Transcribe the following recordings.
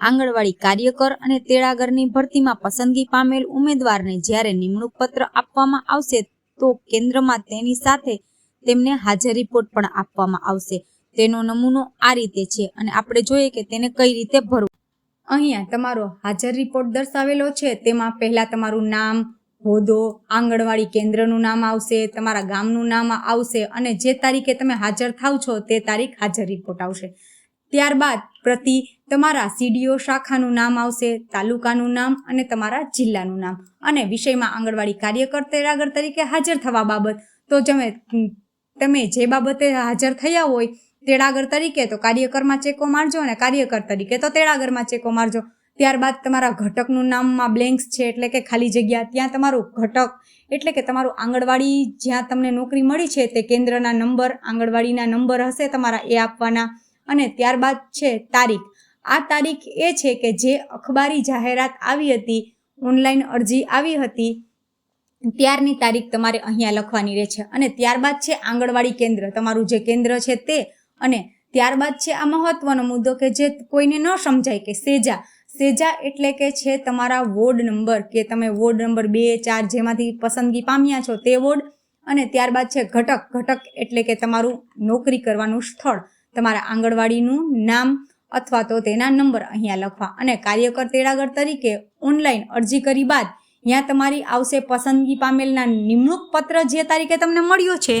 આંગણવાડી કાર્યકર અને તેડાગરની ભરતીમાં પસંદગી પામેલ ઉમેદવારને જ્યારે નિમણૂક પત્ર આપવામાં આવશે, તો કેન્દ્રમાં તેની સાથે તેમને હાજર રિપોર્ટ પણ આપવામાં આવશે. તેનો નમૂનો આ રીતે છે અને આપણે જોઈએ કે તેને કઈ રીતે ભરવું. અહીંયા તમારો હાજર રિપોર્ટ દર્શાવેલો છે. તેમાં પહેલા તમારું નામ, હોદ્દો, આંગણવાડી કેન્દ્રનું નામ આવશે, તમારા ગામનું નામ આવશે અને જે તારીખે તમે હાજર થાવ છો તે તારીખ હાજર રિપોર્ટ આવશે. ત્યારબાદ પ્રતિ તમારા સીડીઓ શાખાનું નામ આવશે, તાલુકાનું નામ અને તમારા જિલ્લાનું નામ. અને વિષયમાં આંગણવાડી કાર્યકર તેરાગર તરીકે હાજર થવા બાબત. તો તમે તમે જે બાબતે હાજર થયા હોય, તેડાગર તરીકે તો કાર્યકરમાં ચેકો મારજો અને કાર્યકર તરીકે તો તેડાગરમાં ચેકો મારજો. ત્યારબાદ તમારા ઘટકનું નામમાં બ્લેન્ક્સ છે એટલે કે ખાલી જગ્યા, ત્યાં તમારું ઘટક, એટલે કે તમારું આંગણવાડી જ્યાં તમને નોકરી મળી છે તે કેન્દ્રના નંબર, આંગણવાડીના નંબર હશે તમારા એ આપવાના. અને ત્યારબાદ છે તારીખ. આ તારીખ એ છે કે જે અખબારી જાહેરાત આવી હતી, ઓનલાઈન અરજી આવી હતી, ત્યારની તારીખ તમારે અહીંયા લખવાની રહે છે અને ત્યારબાદ છે આંગણવાડી કેન્દ્ર. તમારું જે કેન્દ્ર છે તે. અને ત્યારબાદ છે આ મહત્વનો મુદ્દો કે જે કોઈને ન સમજાય કે સેજા. સેજા એટલે કે છે તમારા વોર્ડ નંબર, કે તમે વોર્ડ નંબર બે, ચાર જેમાંથી પસંદગી પામ્યા છો તે વોર્ડ. અને ત્યારબાદ છે ઘટક. ઘટક એટલે કે તમારું નોકરી કરવાનું સ્થળ. તમારા આંગણવાડીનું નામ અથવા તો તેના નંબર અહીંયા લખવા અને કાર્યકર તેડાગર તરીકે ઓનલાઈન અરજી કરી બાદ ત્યાં તમારી આવશે પસંદગી પામેલના નિમણૂક પત્ર જે તારીખે તમને મળ્યો છે,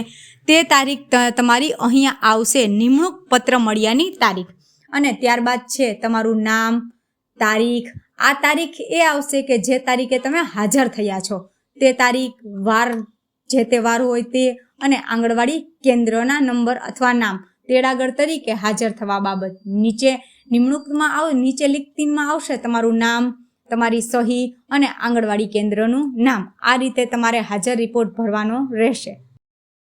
તે તારીખ તમારી અહીંયા આવશે નિમણૂક પત્ર મળ્યાની તારીખ. અને ત્યારબાદ છે તમારું નામ, તારીખ. આ તારીખ એ આવશે કે જે તારીખે તમે હાજર થયા છો. તે તારીખ, વાર, જે તે વાર હોય તે અને આંગણવાડી કેન્દ્રના નંબર અથવા નામ. તેડાગર તરીકે હાજર થવા બાબત. નીચે નિમણૂકમાં આવ, નીચે લિખિતમાં આવશે તમારું નામ, તમારી સહી અને આંગણવાડી કેન્દ્રનું નામ. આ રીતે તમારે હાજર રિપોર્ટ ભરવાનો રહેશે.